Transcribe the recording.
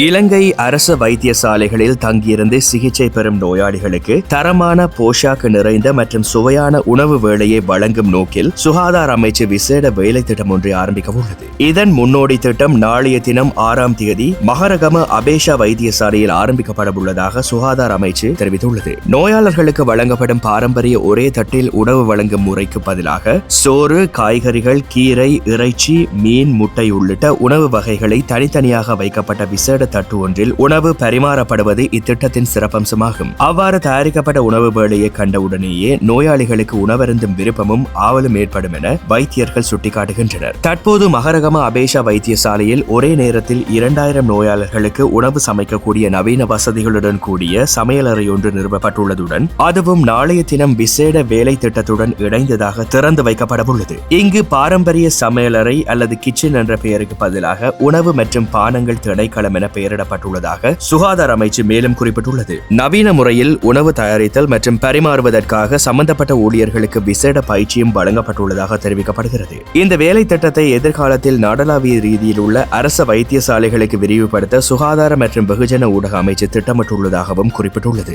இலங்கை அரசு வைத்தியசாலைகளில் தங்கியிருந்து சிகிச்சை பெறும் நோயாளிகளுக்கு தரமான போஷாக்கு நிறைந்த மற்றும் சுவையான உணவு வேளையை வழங்கும் நோக்கில் சுகாதார அமைச்சு விசேட வேலை திட்டம் ஒன்றை ஆரம்பிக்க உள்ளது. இதன் முன்னோடி திட்டம் நாளைய தினம் ஆறாம் தேதி மகரகம அபேஷா வைத்தியசாலையில் ஆரம்பிக்கப்பட உள்ளதாக சுகாதார அமைச்சு தெரிவித்துள்ளது. நோயாளர்களுக்கு வழங்கப்படும் பாரம்பரிய ஒரே தட்டில் உணவு வழங்கும் முறைக்கு பதிலாக சோறு காய்கறிகள் கீரை இறைச்சி மீன் முட்டை உள்ளிட்ட உணவு வகைகளை தனித்தனியாக வைக்கப்பட்ட விசேட தட்டு ஒன்றில் உணவு பரிமாறப்படுவது இத்திட்டத்தின் சிறப்பம்சமாகும். அவ்வாறு தயாரிக்கப்பட்ட உணவு வேளையை கண்டவுடனேயே நோயாளிகளுக்கு உணவருந்தும் விருப்பமும் ஆவலும் ஏற்படும் என வைத்தியர்கள் சுட்டிக்காட்டுகின்றனர். தற்போது மகரகம அபேஷா வைத்தியசாலையில் ஒரே நேரத்தில் இரண்டாயிரம் நோயாளர்களுக்கு உணவு சமைக்கக்கூடிய நவீன வசதிகளுடன் கூடிய சமையலறை ஒன்று நிறுவப்பட்டுள்ளதுடன் அதுவும் நாளைய தினம் விசேட வேலை திட்டத்துடன் இணைந்ததாக திறந்து வைக்கப்படவுள்ளது. இங்கு பாரம்பரிய சமையலறை அல்லது கிச்சன் என்ற பெயருக்கு பதிலாக உணவு மற்றும் பானங்கள் திணைக்களம் என பெயரிடப்பட்டுள்ளதாக சுகாதார அமைச்சு மேலும் குறிப்பிட்டுள்ளது. நவீன முறையில் உணவு தயாரித்தல் மற்றும் பரிமாறுவதற்காக சம்பந்தப்பட்ட ஊழியர்களுக்கு விசேட பயிற்சியும் வழங்கப்பட்டுள்ளதாக தெரிவிக்கப்படுகிறது. இந்த வேலை திட்டத்தை எதிர்காலத்தில் நாடளாவிய ரீதியில் உள்ள அரச வைத்தியசாலைகளுக்கு விரிவுபடுத்த சுகாதார மற்றும் வெகுஜன ஊடக அமைச்சு திட்டமிட்டுள்ளதாகவும் குறிப்பிட்டுள்ளது.